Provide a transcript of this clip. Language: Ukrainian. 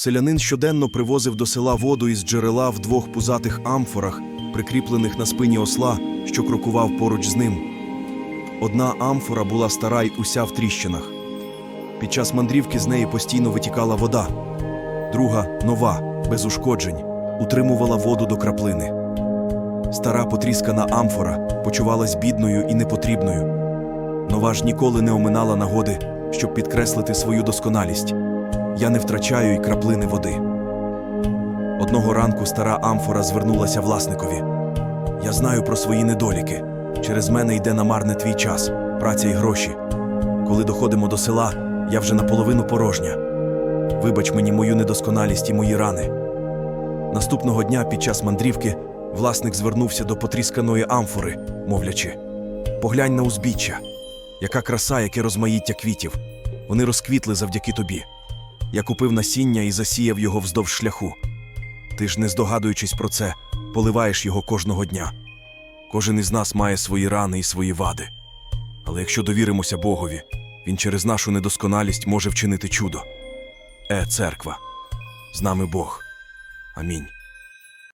Селянин щоденно привозив до села воду із джерела в двох пузатих амфорах, прикріплених на спині осла, що крокував поруч з ним. Одна амфора була стара й уся в тріщинах. Під час мандрівки з неї постійно витікала вода. Друга, нова, без ушкоджень, утримувала воду до краплини. Стара потріскана амфора почувалась бідною і непотрібною. Нова ж ніколи не оминала нагоди, щоб підкреслити свою досконалість. Я не втрачаю й краплини води. Одного ранку стара амфора звернулася власникові. Я знаю про свої недоліки. Через мене йде намарне твій час, праця й гроші. Коли доходимо до села, я вже наполовину порожня. Вибач мені мою недосконалість і мої рани. Наступного дня під час мандрівки власник звернувся до потрісканої амфори, мовлячи: Поглянь на узбіччя, яка краса, яке розмаїття квітів. Вони розквітли завдяки тобі. Я купив насіння і засіяв його вздовж шляху. Ти ж, не здогадуючись про це, поливаєш його кожного дня. Кожен із нас має свої рани і свої вади. Але якщо довіримося Богові, він через нашу недосконалість може вчинити чудо. Е, церква, з нами Бог. Амінь.